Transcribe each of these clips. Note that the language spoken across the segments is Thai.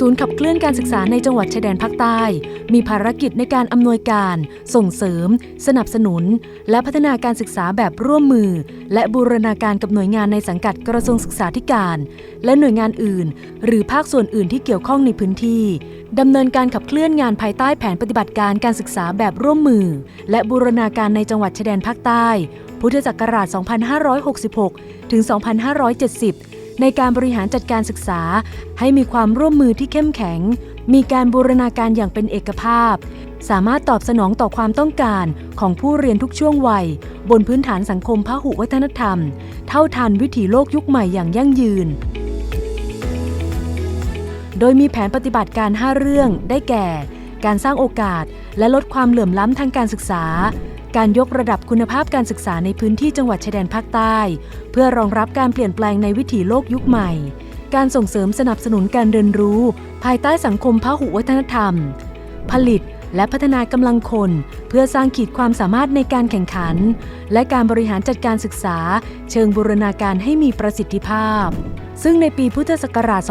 ศูนย์ขับเคลื่อนการศึกษาในจังหวัดชายแดนภาคใต้ มีภารกิจในการอำนวยการ ส่งเสริม สนับสนุน และพัฒนาการศึกษาแบบร่วมมือ และบูรณาการกับหน่วยงานในสังกัดกระทรวงศึกษาธิการ และหน่วยงานอื่น หรือภาคส่วนอื่นที่เกี่ยวข้องในพื้นที่ดำเนินการขับเคลื่อนงานภายใต้แผนปฏิบัติการการศึกษาแบบร่วมมือ และบูรณาการในจังหวัดชายแดนภาคใต้ พุทธศักราช 2566 ถึง 2570 ในการบริหารจัดการศึกษา ให้มีความร่วมมือที่เข้มแข็ง มีการบูรณาการอย่างเป็นเอกภาพ สามารถตอบสนองต่อความต้องการของผู้เรียนทุกช่วงวัย บนพื้นฐานสังคมพหุวัฒนธรรม เท่าทันวิถีโลกยุคใหม่อย่างยั่งยืน โดยมีแผนปฏิบัติการ 5 เรื่องได้แก่ การสร้างโอกาสและลดความเหลื่อมล้ำทางการศึกษา การยกระดับคุณภาพการศึกษาในพื้นที่จังหวัดชายแดนภาคใต้ เพื่อรองรับการเปลี่ยนแปลงในวิถีโลกยุคใหม่ การส่งเสริมสนับสนุนการเรียนรู้ ภายใต้สังคมพหุวัฒนธรรม ผลิตและพัฒนากำลังคน เพื่อสร้างขีดความสามารถในการแข่งขัน และการบริหารจัดการศึกษา เชิงบูรณาการให้มีประสิทธิภาพ ซึ่งในปีพุทธศักราช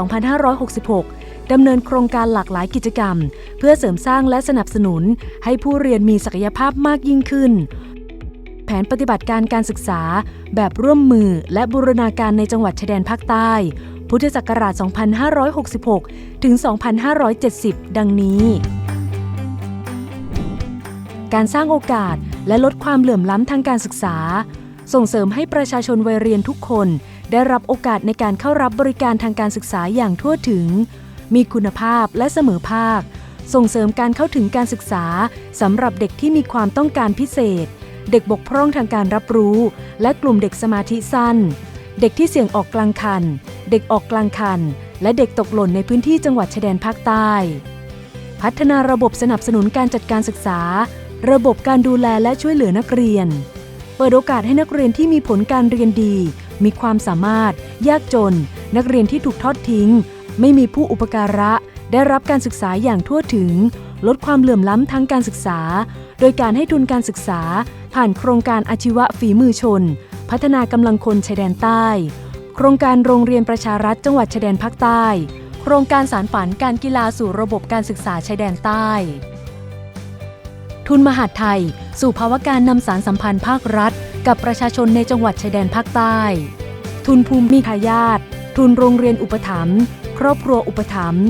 2566 ดำเนินโครงการหลากหลายกิจกรรม เพื่อเสริมสร้างและสนับสนุน ให้ผู้เรียนมีศักยภาพมากยิ่งขึ้น แผนปฏิบัติการการศึกษา แบบร่วมมือและบูรณาการในจังหวัดชายแดนภาคใต้ พุทธศักราช 2566 ถึง 2570 ดังนี้ การสร้างโอกาสและลดความเหลื่อมล้ำทางการศึกษา ส่งเสริมให้ประชาชนวัยเรียนทุกคนได้รับโอกาสในการเข้ารับบริการทางการศึกษาอย่างทั่วถึง มีคุณภาพและเสมอภาค ส่งเสริมการเข้าถึงการศึกษาสำหรับเด็กที่มีความต้องการพิเศษ เด็กบกพร่องทางการรับรู้ และกลุ่มเด็กสมาธิสั้น เด็กที่เสี่ยงออกกลางคัน เด็กออกกลางคัน และเด็กตกหล่นในพื้นที่จังหวัดชายแดนภาคใต้ พัฒนาระบบสนับสนุนการจัดการศึกษา ระบบการดูแลและช่วยเหลือนักเรียน เปิดโอกาสให้นักเรียนที่มีผลการเรียนดี มีความสามารถ ยากจน นักเรียนที่ถูกทอดทิ้ง ไม่มีผู้อุปการะได้รับการศึกษาอย่างทั่วถึง ลดความเหลื่อมล้ำทางการศึกษา โดยการให้ทุนการศึกษา ผ่านโครงการอาชีวะฝีมือชน พัฒนากำลังคนชายแดนใต้ โครงการโรงเรียนประชารัฐจังหวัดชายแดนภาคใต้ โครงการสารฝันการกีฬาสู่ระบบการศึกษาชายแดนใต้ ทุนมหาดไทย สู่ภาวะการนำสารสัมพันธ์ภาครัฐ กับประชาชนในจังหวัดชายแดนภาคใต้ทุนภูมิทายาททุนโรงเรียนอุปถัมภ์ ครอบครัวอุปถัมภ์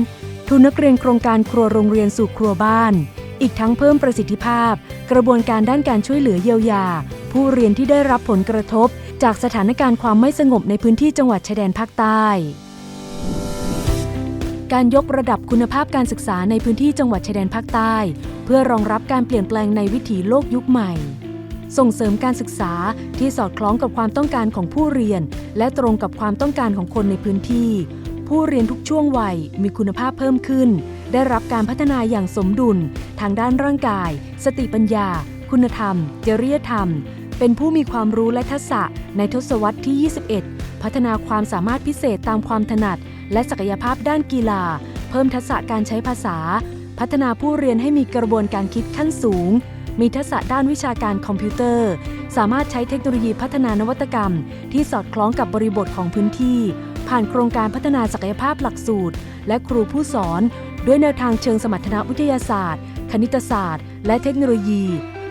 ทุนนักเรียนโครงการครัวโรงเรียนสู่ครัวบ้าน อีกทั้งเพิ่มประสิทธิภาพ กระบวนการด้านการช่วยเหลือเยียวยา ผู้เรียนที่ได้รับผลกระทบ จากสถานการณ์ความไม่สงบในพื้นที่จังหวัดชายแดนภาคใต้ การยกระดับคุณภาพการศึกษาในพื้นที่จังหวัดชายแดนภาคใต้ เพื่อรองรับการเปลี่ยนแปลงในวิถีโลกยุคใหม่ส่งเสริมการศึกษาที่สอดคล้องกับความต้องการของผู้เรียน และตรงกับความต้องการของคนในพื้นที่ ผู้เรียนทุกช่วงวัยมีคุณภาพเพิ่มขึ้น ได้รับการพัฒนาอย่างสมดุล ทางด้านร่างกาย สติปัญญา คุณธรรม จริยธรรม เป็นผู้มีความรู้และทักษะในทศวรรษที่ 21 พัฒนาความสามารถพิเศษตามความถนัด และศักยภาพด้านกีฬา เพิ่มทักษะการใช้ภาษา พัฒนาผู้เรียนให้มีกระบวนการคิดขั้นสูง มีทักษะด้านวิชาการคอมพิวเตอร์ สามารถใช้เทคโนโลยีพัฒนานวัตกรรม ที่สอดคล้องกับบริบทของพื้นที่ ผ่านโครงการพัฒนาศักยภาพหลักสูตร และครูผู้สอน ด้วยแนวทางเชิงสมรรถนะวิทยาศาสตร์ คณิตศาสตร์ และเทคโนโลยี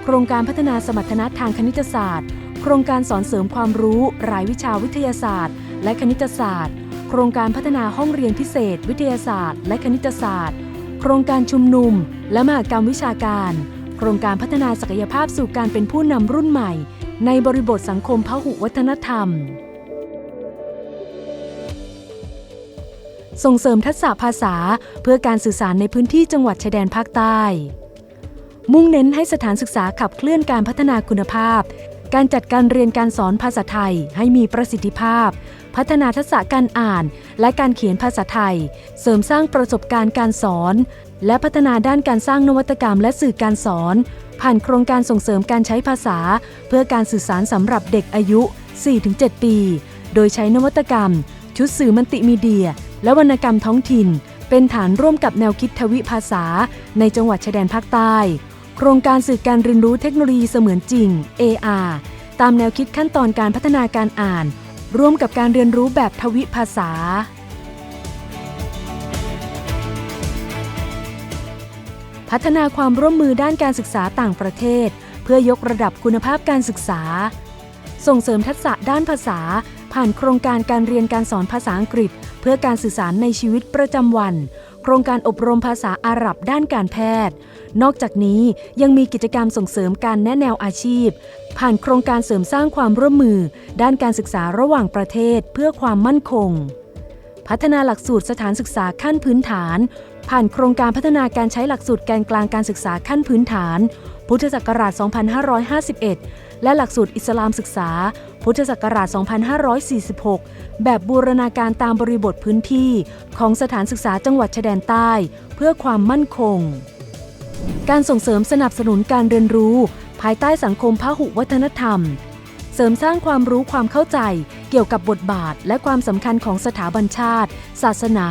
โครงการพัฒนาสมรรถนะทางคณิตศาสตร์ โครงการสอนเสริมความรู้ รายวิชาวิทยาศาสตร์ และคณิตศาสตร์ โครงการพัฒนาห้องเรียนพิเศษ วิทยาศาสตร์ และคณิตศาสตร์ โครงการชุมนุม และมหกรรมวิชาการ โครงการพัฒนาศักยภาพสู่การเป็นผู้นำรุ่นใหม่ ในบริบทสังคมพหุวัฒนธรรม ส่งเสริมทักษะภาษาเพื่อการสื่อสารในพื้นที่จังหวัดชายแดนภาคใต้ มุ่งเน้นให้สถานศึกษาขับเคลื่อนการพัฒนาคุณภาพ การจัดการเรียนการสอนภาษาไทยให้มีประสิทธิภาพ พัฒนาทักษะการอ่าน และการเขียนภาษาไทย เสริมสร้างประสบการณ์การสอน และพัฒนาด้านการสร้างนวัตกรรมและสื่อการสอน ผ่านโครงการส่งเสริมการใช้ภาษา เพื่อการสื่อสารสำหรับเด็กอายุ 4-7 ปี โดยใช้นวัตกรรม ชุดสื่อมัลติมีเดีย และวรรณกรรมท้องถิ่น เป็นฐานร่วมกับแนวคิดทวิภาษา ในจังหวัดชายแดนภาคใต้ โครงการสื่อการเรียนรู้เทคโนโลยีเสมือนจริง AR ตามแนวคิดขั้นตอนการพัฒนาการอ่าน ร่วมกับการเรียนรู้แบบทวิภาษาพัฒนาความร่วมมือด้านการศึกษาต่างประเทศ เพื่อยกระดับคุณภาพการศึกษา ส่งเสริมทักษะด้านภาษา ผ่านโครงการการเรียนการสอนภาษาอังกฤษ เพื่อการสื่อสารในชีวิตประจำวัน โครงการอบรมภาษาอาหรับด้านการแพทย์ นอกจากนี้ยังมีกิจกรรมส่งเสริมการแนะแนวอาชีพ ผ่านโครงการเสริมสร้างความร่วมมือ ด้านการศึกษาระหว่างประเทศเพื่อความมั่นคง พัฒนาหลักสูตรสถานศึกษาขั้นพื้นฐาน ผ่านโครงการพัฒนาการใช้หลักสูตรแกนกลางการศึกษาขั้นพื้นฐาน พุทธศักราช 2551 และหลักสูตรอิสลามศึกษา พุทธศักราช 2546 แบบบูรณาการตามบริบทพื้นที่ของสถานศึกษาจังหวัดชายแดนใต้ เพื่อความมั่นคง การส่งเสริมสนับสนุนการเรียนรู้ ภายใต้สังคมพหุวัฒนธรรม เสริมสร้างความรู้ความเข้าใจเกี่ยวกับบทบาท และความสำคัญของสถาบันชาติ ศาสนา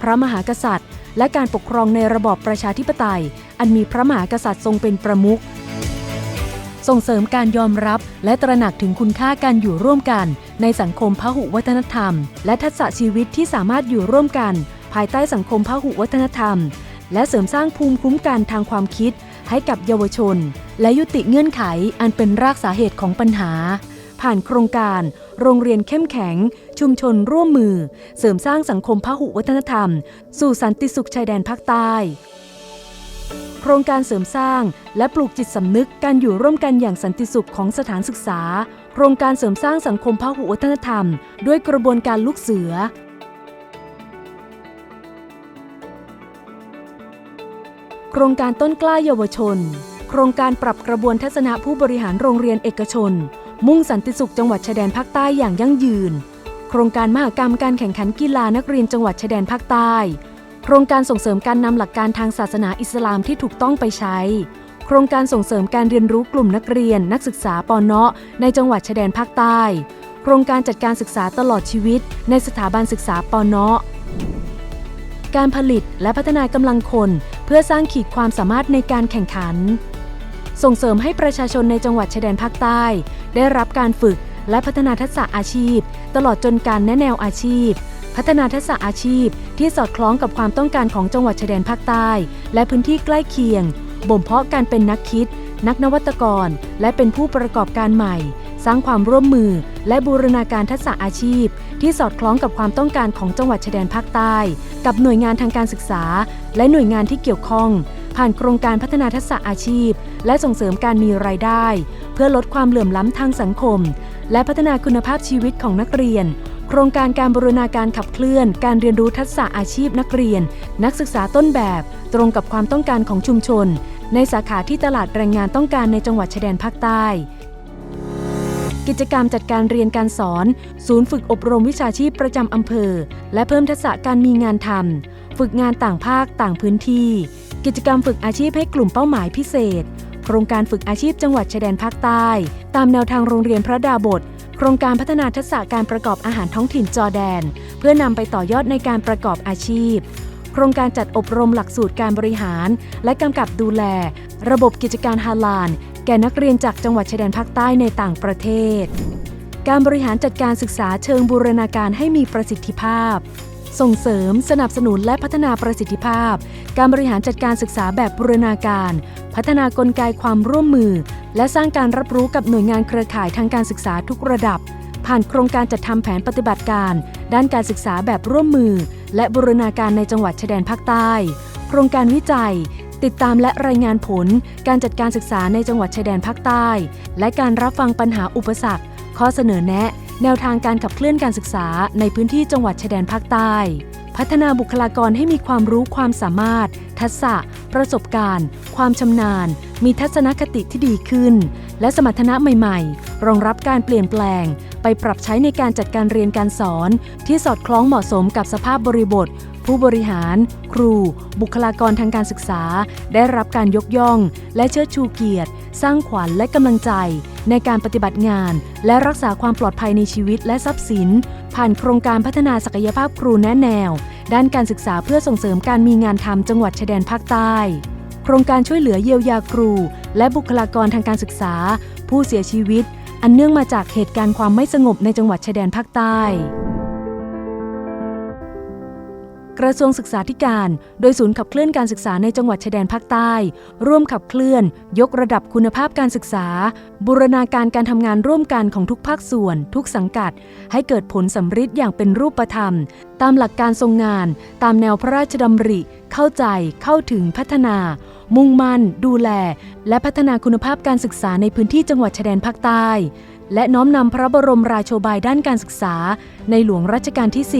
พระมหากษัตริย์ และการปกครองในระบอบประชาธิปไตย อันมีพระมหากษัตริย์ทรงเป็นประมุข ส่งเสริมการยอมรับ และตระหนักถึงคุณค่าการอยู่ร่วมกัน ในสังคมพหุวัฒนธรรม และทักษะชีวิตที่สามารถอยู่ร่วมกัน ภายใต้สังคมพหุวัฒนธรรม และเสริมสร้างภูมิคุ้มกันทางความคิด ให้กับเยาวชน และยุติเงื่อนไขอันเป็นรากสาเหตุของปัญหา ผ่านโครงการ โรงเรียนเข้มแข็ง ชุมชนร่วมมือ เสริมสร้างสังคมพหุวัฒนธรรม สู่สันติสุขชายแดนภาคใต้ ครงการเสริมสร้าง และปลูกจิตสำนึกการอยู่ร่วมกันอย่างสันติสุขของสถานศึกษา โครงการเสริมสร้างสังคมพหุวัฒนธรรม ด้วยกระบวนการลูกเสือ โครงการต้นกล้าเยาวชน โครงการปรับกระบวนทัศนะผู้บริหารโรงเรียนเอกชน มุ่งสันติสุขจังหวัดชายแดนภาคใต้อย่างยั่งยืน โครงการมหกรรมการแข่งขันกีฬานักเรียนจังหวัดชายแดนภาคใต้ โครงการส่งเสริมการนำหลักการทางศาสนาอิสลามที่ถูกต้องไปใช้ โครงการส่งเสริมการเรียนรู้กลุ่มนักเรียน นักศึกษาปอนเนาะในจังหวัดชายแดนภาคใต้ โครงการจัดการศึกษาตลอดชีวิต ในสถาบันศึกษาปอนเนาะการผลิตและพัฒนากำลังคน เพื่อสร้างขีดความสามารถในการแข่งขัน ส่งเสริมให้ประชาชนในจังหวัดชายแดนภาคใต้ ได้รับการฝึกและพัฒนาทักษะอาชีพ ตลอดจนการแนะแนวอาชีพ พัฒนาทักษะอาชีพ ที่สอดคล้องกับความต้องการของจังหวัดชายแดนภาคใต้ และพื้นที่ใกล้เคียง บ่มเพาะการเป็นนักคิด นักนวัตกร และเป็นผู้ประกอบการใหม่ สร้างความร่วมมือ และบูรณาการทักษะอาชีพ ที่สอดคล้องกับความต้องการของจังหวัดชายแดนภาคใต้ กับหน่วยงานทางการศึกษา และหน่วยงานที่เกี่ยวข้อง ผ่านโครงการพัฒนาทักษะอาชีพ และส่งเสริมการมีรายได้ เพื่อลดความเหลื่อมล้ำทางสังคม และพัฒนาคุณภาพชีวิตของนักเรียน โครงการการบูรณาการขับเคลื่อน การเรียนรู้ทักษะอาชีพนักเรียน นักศึกษาต้นแบบ ตรงกับความต้องการของชุมชน ในสาขาที่ตลาดแรงงานต้องการในจังหวัดชายแดนภาคใต้ กิจกรรมจัดการเรียนการสอน ศูนย์ฝึกอบรมวิชาชีพประจำอำเภอ และเพิ่มทักษะการมีงานทำฝึกงานต่างภาคต่างพื้นที่ กิจกรรมฝึกอาชีพให้กลุ่มเป้าหมายพิเศษ โครงการฝึกอาชีพจังหวัดชายแดนภาคใต้ ตามแนวทางโรงเรียนพระดาบท โครงการพัฒนาทักษะการประกอบอาหารท้องถิ่นจอแดน เพื่อนำไปต่อยอดในการประกอบอาชีพ โครงการจัดอบรมหลักสูตรการบริหาร และกำกับดูแล ระบบกิจการฮาลาน แก่นักเรียนจากจังหวัดชายแดนภาคใต้ในต่างประเทศ การบริหารจัดการศึกษาเชิงบูรณาการให้มีประสิทธิภาพ ส่งเสริม สนับสนุนและพัฒนาประสิทธิภาพ การบริหารจัดการศึกษาแบบบูรณาการ พัฒนากลไกความร่วมมือ และสร้างการรับรู้กับหน่วยงานเครือข่ายทางการศึกษาทุกระดับ ผ่านโครงการจัดทำแผนปฏิบัติการ ด้านการศึกษาแบบร่วมมือ และบูรณาการในจังหวัดชายแดนภาคใต้ โครงการวิจัยติดตามและรายงานผลการจัดการศึกษาในจังหวัดชายแดนภาคใต้ และการรับฟังปัญหาอุปสรรค ข้อเสนอแนะ แนวทางการขับเคลื่อนการศึกษาในพื้นที่จังหวัดชายแดนภาคใต้ พัฒนาบุคลากรให้มีความรู้ความสามารถ ทักษะ ประสบการณ์ ความชำนาญ มีทัศนคติที่ดีขึ้น และสมรรถนะใหม่ ๆ รองรับการเปลี่ยนแปลง ไปปรับใช้ในการจัดการเรียนการสอน ที่สอดคล้องเหมาะสมกับสภาพบริบท ผู้บริหาร ครู บุคลากรทางการศึกษา ได้รับการยกย่อง และเชิดชูเกียรติ สร้างขวัญและกำลังใจ ในการปฏิบัติงาน และรักษาความปลอดภัยในชีวิตและทรัพย์สิน ผ่านโครงการพัฒนาศักยภาพครูแนะแนว ด้านการศึกษาเพื่อส่งเสริมการมีงานทำจังหวัดชายแดนภาคใต้โครงการช่วยเหลือเยียวยาครู และบุคลากรทางการศึกษา ผู้เสียชีวิต อันเนื่องมาจากเหตุการณ์ความไม่สงบในจังหวัดชายแดนภาคใต้ กระทรวงศึกษาธิการ โดยศูนย์ขับเคลื่อนการศึกษาในจังหวัดชายแดนภาคใต้ ร่วมขับเคลื่อน ยกระดับคุณภาพการศึกษา บูรณาการการทำงานร่วมกันของทุกภาคส่วน ทุกสังกัด ให้เกิดผลสำฤทธิ์อย่างเป็นรูปธรรม ตามหลักการทรงงาน ตามแนวพระราชดำริ เข้าใจ เข้าถึงพัฒนา มุ่งมั่น ดูแล และพัฒนาคุณภาพการศึกษาในพื้นที่จังหวัดชายแดนภาคใต้ และน้อมนำพระบรมราโชบายด้านการศึกษา ในหลวงรัชกาลที่ 10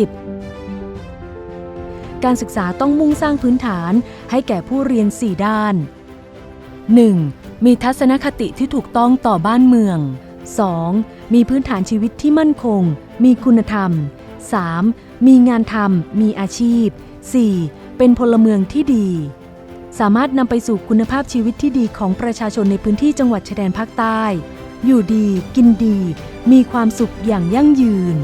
การศึกษาต้องมุ่งสร้างพื้นฐานให้แก่ผู้เรียน 4 ด้าน 1. มีทัศนคติที่ถูกต้องต่อบ้านเมือง 2. มีพื้นฐานชีวิตที่มั่นคง มีคุณธรรม 3. มีงานทำ มีอาชีพ 4. เป็นพลเมืองที่ดี สามารถนำไปสู่คุณภาพชีวิตที่ดีของประชาชนในพื้นที่จังหวัดชายแดนภาคใต้ อยู่ดี กินดี มีความสุขอย่างยั่งยืน